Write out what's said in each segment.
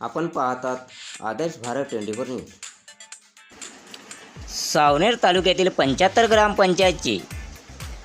आपण पाहतात Adarsh Bharat twenty four news. Saoner तालुक्यातील पंच्याहत्तर ग्रामपंचायतची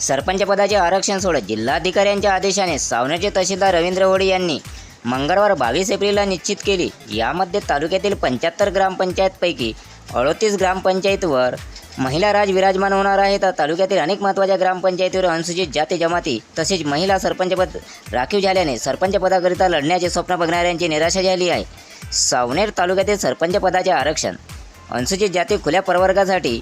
सरपंचपदाचे आरक्षण सोडत जिल्हाधिकाऱ्यांच्या आदेशाने सावनेरचे तहसीलदार रवींद्र होडी यांनी मंगळवार बावीस एप्रिलला निश्चित केली. यामध्ये तालुक्यातील पंच्याहत्तर ग्रामपंचायतपैकी अडोतीस ग्रामपंचायतवर महिला राज विराजमान होणार आहे तर तालुक्यातील अनेक महत्त्वाच्या ग्रामपंचायतीवर अनुसूचित जाती जमाती तसेच महिला सरपंचपद राखीव झाल्याने सरपंचपदाकरिता लढण्याचे स्वप्न बघणाऱ्यांची निराशा झाली आहे. सावनेर तालुक्यातील सरपंचपदाचे आरक्षण. अनुसूचित जाती खुल्या प्रवर्गासाठी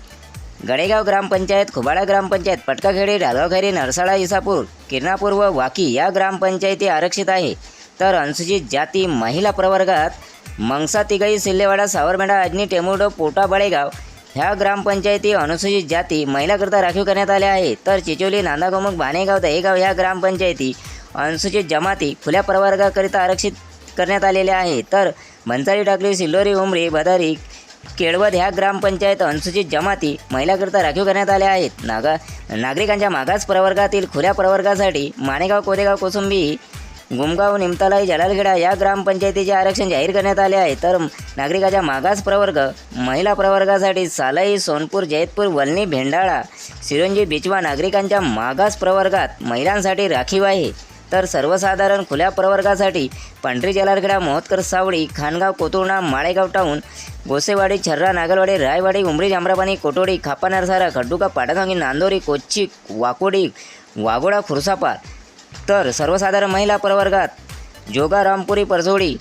गडेगाव ग्रामपंचायत खुबाळा ग्रामपंचायत पटकाखेडी ढालगावखेडी नरसाळा इसापूर किरणापूर व वाकी या ग्रामपंचायती आरक्षित आहे. तर अनुसूचित जाती महिला प्रवर्गात मंगसा तिगई सिल्लेवाडा सावरमेंढा अजनी टेमुर्डो पोटा बळेगाव ह्या ग्रामपंचायती अनुसूचित जाती महिलाकरता राखीव करण्यात आल्या आहे तर चिचोली नांदागोमुख बाणेगाव दहेगाव ह्या ग्रामपंचायती अनुसूचित जमाती खुल्या प्रवर्गाकरिता आरक्षित करण्यात आलेल्या आहे तर मंचाळी टाकली सिल्लोरी उमरी बदारी केळवद ह्या ग्रामपंचायत अनुसूचित जमाती महिलाकरिता राखीव करण्यात आल्या आहेत. नागा नागरिकांच्या मागास प्रवर्गातील खुल्या प्रवर्गासाठी माणेगाव कोरेगाव कोसुंबी गुमगाव निमतालाई जलालखेडा या ग्रामपंचायतीचे आरक्षण जाहीर करण्यात आले आहे. तर नागरिकाच्या मागास प्रवर्ग महिला प्रवर्गासाठी सालाई सोनपूर जैतपूर वलनी भेंडाळा सिरोंजी बिचवा नागरिकांच्या मागास प्रवर्गात महिलांसाठी राखीव आहे. तर सर्वसाधारण खुल्या प्रवर्गासाठी पांढरी जलालखेडा मोहतकर सावळी खानगाव कोतुर्णा माळेगाव टाऊन गोसेवाडी छर्रा नागलवाडी रायवाडी उमरी जांभरापाणी कोटोडी खापा नरसारा खड्डुका पाटासांगी नांदोरी कोच्ची वाकोडी वाघोडा खुरसापार तर सर्वसाधारण महिला प्रवर्गात जोगा रामपुरी परसोडी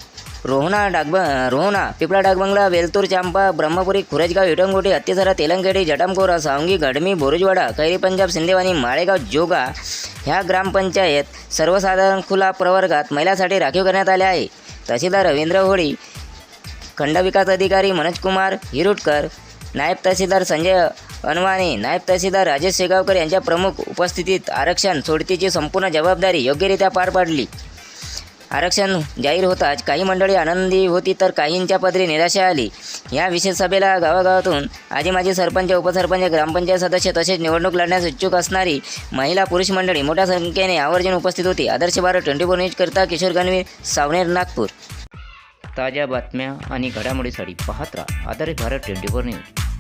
रोहना डागब रोहना पिपळा डागबंगला वेलतूर चांपा ब्रह्मपुरी खुरजगाव इटंगोटी हत्तीसरा तेलंगेडी जटामकोरा सावंगी गडमी बोरुजवाडा कैरी पंजाब सिंदेवानी माळेगाव जोगा ह्या ग्रामपंचायत सर्वसाधारण खुला प्रवर्गात महिलांसाठी राखीव करण्यात आल्या आहे. तहसीलदार रवींद्र होळी खंडविकास अधिकारी मनोज कुमार हिरुटकर नायब तहसीलदार संजय अनवाणी नायब तहसीलदार राजेश शेगावकर यांच्या प्रमुख उपस्थितीत आरक्षण सोडतीची संपूर्ण जबाबदारी योग्यरित्या पार पाडली. आरक्षण जाहीर होताच काही मंडळी आनंदी होती तर काहींच्या पदरी निराशा आली. या विशेष सभेला गावागावातून आजी माजी सरपंच उपसरपंच ग्रामपंचायत सदस्य तसेच निवडणूक लढण्यास इच्छुक असणारी महिला पुरुष मंडळी मोठ्या संख्येने आवर्जून उपस्थित होती. आदर्श भारत ट्वेंटी फोर न्यूजकरता किशोर गणवीर सावनेर नागपूर. ताज्या बातम्या आणि घडामोडीसाठी पाहत राहा Adarsh Bharat twenty four news.